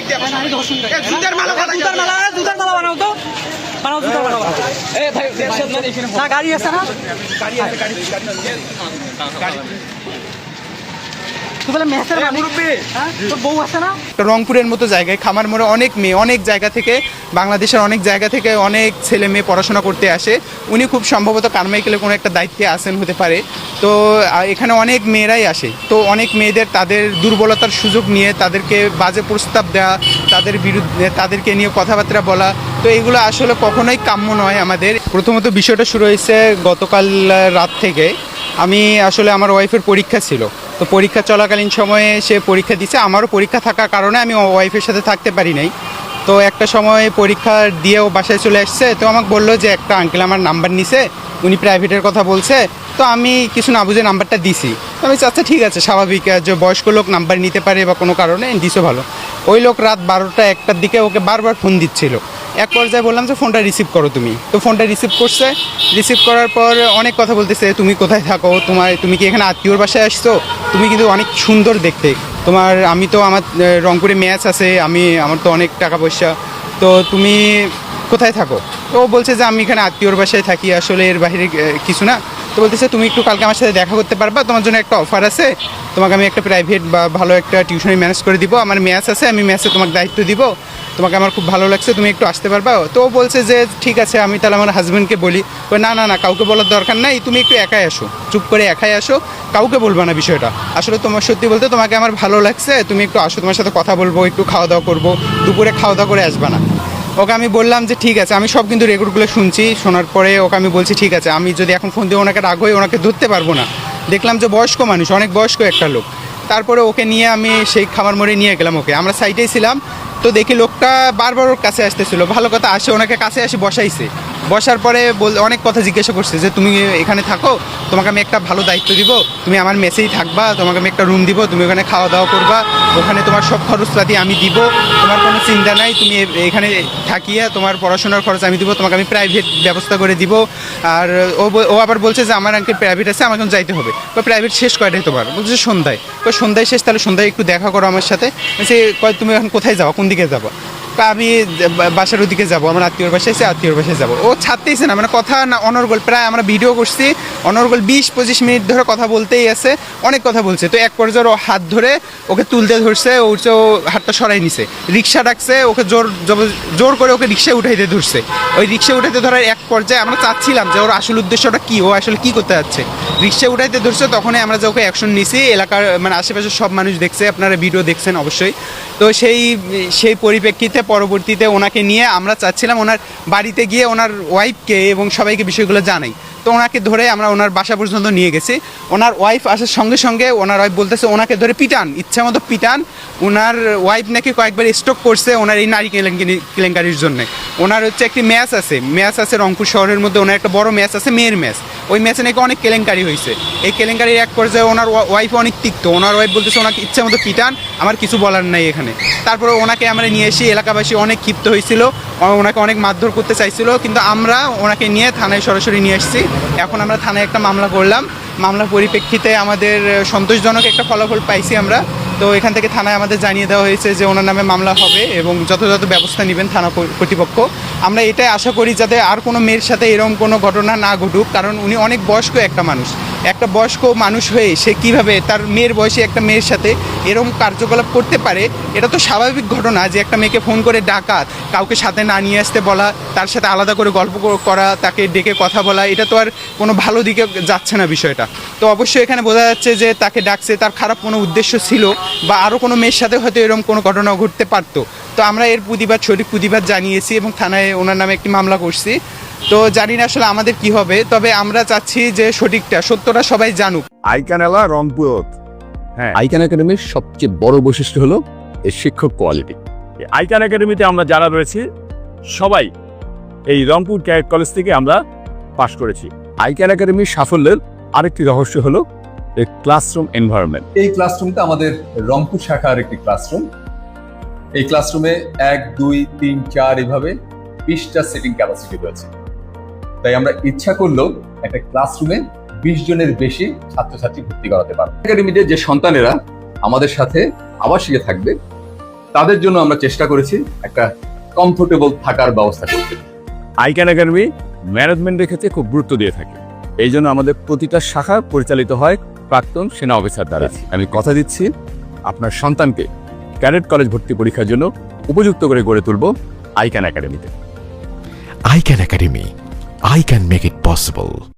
জুতার মালা জুতার মালা জুতার মালা বানাও তো। বানাও জুতার বানাও না গাড়ি আছে না? গাড়ি আছে, গাড়ি গাড়ি রংপুরের মতো জায়গায় খামার মোড়ে অনেক মেয়ে অনেক জায়গা থেকে বাংলাদেশের অনেক জায়গা থেকে অনেক ছেলে মেয়ে পড়াশোনা করতে আসে। উনি খুব সম্ভবত কারমাইকেলে কোনো একটা দায়িত্বে আসেন হতে পারে। তো এখানে অনেক মেয়েরাই আসে। তো অনেক মেয়েদের তাদের দুর্বলতার সুযোগ নিয়ে তাদেরকে বাজে প্রস্তাব দেওয়া তাদের বিরুদ্ধে তাদেরকে নিয়ে কথাবার্তা বলা তো এগুলো আসলে কখনোই কাম্য নয় আমাদের। প্রথমত বিষয়টা শুরু হয়েছে গতকাল রাত থেকে। আমি আসলে আমার ওয়াইফের পরীক্ষা ছিল। তো পরীক্ষা চলাকালীন সময়ে সে পরীক্ষা দিচ্ছে আমারও পরীক্ষা থাকার কারণে আমি ওয়াইফের সাথে থাকতে পারি নাই। তো একটা সময় পরীক্ষা দিয়েও বাসায় চলে আসছে। তো আমাকে বলল যে, একটা আঙ্কেল আমার নাম্বার নিছে। উনি প্রাইভেটের কথা বলছে। তো আমি কিছু না বুঝে নাম্বারটা দিছি। আমি আচ্ছা ঠিক আছে, স্বাভাবিক। যে বয়স্ক লোক নাম্বার নিতে পারে বা কোনো কারণে, দিছো ভালো। ওই লোক রাত বারোটা একটার দিকে ওকে বারবার ফোন দিচ্ছিল। এক পর্যায়ে বললাম যে ফোনটা রিসিভ করো তুমি। তো ফোনটা রিসিভ করছে। রিসিভ করার পর অনেক কথা বলতেছে, তুমি কোথায় থাকো? তোমার তুমি কি এখানে আত্মীয়র বাসায় আসছো? তুমি কিন্তু অনেক সুন্দর দেখতে। তোমার আমি তো আমার রংপুরে ম্যাচ আছে, আমি আমার তো অনেক টাকা পয়সা। তো তুমি কোথায় থাকো? ও বলছে যে, আমি এখানে আত্মীয়র বাসায় থাকি, আসলে এর বাহিরে কিছু না। তো বলতেছে, তুমি একটু কালকে আমার সাথে দেখা করতে পারবা। তোমার জন্য একটা অফার আছে। তোমাকে আমি একটা প্রাইভেট বা ভালো একটা টিউশনি ম্যানেজ করে দিব। আমার ম্যাচ আছে, আমি ম্যাচে তোমাকে দায়িত্ব দিব। তোমাকে আমার খুব ভালো লাগছে, তুমি একটু আসতে পারবা। তো বলছে যে, ঠিক আছে, আমি তাহলে আমার হাজব্যান্ডকে বলি। না না না, কাউকে বলার দরকার নাই। তুমি একটু একাই আসো। চুপ করে একাই আসো। কাউকে বলবা না বিষয়টা। আসলে তোমার সত্যি বলতে তোমাকে আমার ভালো লাগছে। তুমি একটু আসো, তোমার সাথে কথা বলব, একটু খাওয়া দাওয়া করব। দুপুরে খাওয়া দাওয়া করে আসবা না। ওকে আমি বললাম যে ঠিক আছে, আমি সব কিন্তু রেকর্ডগুলো শুনছি, শোনার পরে ওকে আমি বলছি ঠিক আছে, আমি যদি এখন ফোন দিয়ে ওনাকে রাগ হয়ে ওনাকে ধরতে পারব না। দেখলাম যে বয়স্ক মানুষ, অনেক বয়স্ক একটা লোক। তারপরে ওকে নিয়ে আমি সেই খামার মোড়ে নিয়ে গেলাম ওকে। আমরা সাইডেই ছিলাম, তো দেখি লোকটা বারবার ওর কাছে আসতেছিল। ভালো কথা, আসে ওনাকে কাছে আসি বসাইছে। বসার পরে বল অনেক কথা জিজ্ঞাসা করছে যে, তুমি এখানে থাকো, তোমাকে আমি একটা ভালো দায়িত্ব দিব, তুমি আমার মেসেই থাকবা, তোমাকে আমি একটা রুম দিব, তুমি ওখানে খাওয়া দাওয়া করবা, ওখানে তোমার সব খরচপাতি আমি দিব, তোমার কোনো চিন্তা নাই, তুমি এখানে থাকিয়া তোমার পড়াশোনার খরচ আমি দিব, তোমাকে আমি প্রাইভেট ব্যবস্থা করে দিব। আর ও ও আবার বলছে যে, আমার আঙ্কেল প্রাইভেট আছে আমাকে যাইতে হবে। তো প্রাইভেট শেষ কয়টায় তোমার? বলছে, সন্ধ্যায়। সন্ধ্যায় শেষ, তাহলে সন্ধ্যায় একটু দেখা করো আমার সাথে। কয়, তুমি এখন কোথায় যাও কোন দিকে যাব? আমি বাসার ওদিকে যাব, আমার আত্মীয়র বাসায় এসে আত্মীয়র বাসায় যাব। ও ছাড়তেইছে না মানে কথা না অনর্গল, প্রায় আমরা ভিডিও করছি, অনর্গল বিশ পঁচিশ মিনিট ধরে কথা বলতেই আছে, অনেক কথা বলছে। তো এক পর্যায়ে ও হাত ধরে ওকে তুলতে ধরছে, ও উঠছে, ও হাতটা সরাই নিছে। রিক্সা ডাকছে, ওকে জোর জোর করে ওকে রিক্সায় উঠাইতে ধরছে। ওই রিক্সা উঠাইতে ধরার এক পর্যায়ে আমরা চাচ্ছিলাম যে ওর আসল উদ্দেশ্যটা কী, ও আসলে কী করতে যাচ্ছে। রিক্সা উঠাইতে ধরছে, তখনই আমরা যে ওকে অ্যাকশন নিছি, এলাকার মানে আশেপাশে সব মানুষ দেখছে, আপনারা ভিডিও দেখছেন অবশ্যই। তো সেই সেই পরিপ্রেক্ষিতে পরবর্তীতে ওনাকে নিয়ে। আমরা চাচ্ছিলাম ওনার বাড়িতে গিয়ে ওনার ওয়াইফকে এবং সবাইকে বিষয়গুলো জানাই। তো ওনাকে ধরে আমরা ওনার বাসা পর্যন্ত নিয়ে গেছি। ওনার ওয়াইফ আসার সঙ্গে সঙ্গে ওনার ওয়াইফ বলতেছে, ওনাকে ধরে পিটান ইচ্ছা মতো পিটান। ওনার ওয়াইফ নাকি কয়েকবার স্ট্রোক করছে ওনার এই নারী কেলেঙ্কারি, কেলেঙ্কারির জন্য। ওনার হচ্ছে একটি ম্যাচ আছে ম্যাচ আছে রংপুর শহরের মধ্যে, ওনার একটা বড় ম্যাচ আছে, মেয়ের ম্যাচ। ওই ম্যাচে নাকি অনেক কেলেঙ্কারি হয়েছে। এই কেলেঙ্কারির এক পর্যায়ে ওনার ওয়াইফ অনেক তিক্ত। ওনার ওয়াইফ বলতেছে, ওনাকে ইচ্ছা মতো পিটান, আমার কিছু বলার নাই এখানে। তারপরে ওনাকে আমরা নিয়ে এসে এলাকাবাসী অনেক ক্ষিপ্ত হয়েছিল ওনাকে অনেক মারধর করতে চাইছিল, কিন্তু আমরা ওনাকে নিয়ে থানায় সরাসরি নিয়ে এসেছি। এখন আমরা থানায় একটা মামলা করলাম। মামলার পরিপ্রেক্ষিতে আমাদের সন্তোষজনক একটা ফলাফল পাইছি আমরা। তো এখান থেকে থানায় আমাদের জানিয়ে দেওয়া হয়েছে যে ওনার নামে মামলা হবে এবং যথাযথ ব্যবস্থা নেবেন থানা কর্তৃপক্ষ। আমরা এটাই আশা করি যাতে আর কোনো মেয়ের সাথে এরকম কোনো ঘটনা না ঘটুক, কারণ উনি অনেক বয়স্ক একটা মানুষ। একটা বয়স্ক মানুষ হয়ে সে কীভাবে তার মেয়ের বয়সে একটা মেয়ের সাথে এরকম কার্যকলাপ করতে পারে, এটা তো স্বাভাবিক ঘটনা যে একটা মেয়েকে ফোন করে ডাকাত কাউকে সাথে না নিয়ে আসতে বলা, তার সাথে আলাদা করে গল্প করা, তাকে ডেকে কথা বলা, এটা তো আর কোনো ভালো দিকে যাচ্ছে না বিষয়টা। তো অবশ্যই এখানে বোঝা যাচ্ছে যে তাকে ডাকছে, তার খারাপ কোনো উদ্দেশ্য ছিল বা আরও কোনো মেয়ের সাথে হয়তো এরকম কোনো ঘটনা ঘটতে পারতো। তো আমরা এর প্রতিবাদ সঠিক প্রতিবাদ জানিয়েছি এবং থানায় ওনার নামে একটি মামলা করছি। তো জানি না আসলে আমাদের কি হবে তবে আমরা চাচ্ছি যে সঠিকটা সত্যটা সবাই জানুক। আইকানেলা রংপুর। হ্যাঁ। আইকান একাডেমির সবচেয়ে বড় বৈশিষ্ট্য হলো এর শিক্ষক কোয়ালিটি। আইকান একাডেমিতে আমরা যারা রয়েছি সবাই এই রংপুর ক্যাডেট কলেজ থেকে আমরা পাশ করেছি। আইকান একাডেমির সাফল্যের আরেকটি রহস্য হলো এর ক্লাসরুম এনভায়রনমেন্ট এই ক্লাসরুমটা আমাদের রংপুর শাখার একটি ক্লাসরুম এই ক্লাসরুমে এক দুই তিন চার এভাবে বিশটা সিটিং ক্যাপাসিটি রয়েছে। তাই আমরা ইচ্ছা করলেও একটা ক্লাসরুমে বিশ জনের বেশি ছাত্রছাত্রী ভর্তি করাতে পারব। একাডেমিতে যে সন্তানেরা আমাদের সাথে আবাসিকে থাকবে তাদের জন্য আমরা চেষ্টা করেছি একটা কমফোর্টেবল থাকার ব্যবস্থা করতে। আইক্যান একাডেমি ম্যানেজমেন্টের ক্ষেত্রে খুব গুরুত্ব দিয়ে থাকে। এই জন্য আমাদের প্রতিটা শাখা পরিচালিত হয় প্রাক্তন সেনা অফিসার দ্বারা। আমি কথা দিচ্ছি আপনার সন্তানকে ক্যাডেট কলেজ ভর্তি পরীক্ষার জন্য উপযুক্ত করে গড়ে তুলব আইক্যান একাডেমিতে Can Academy. I can make it possible.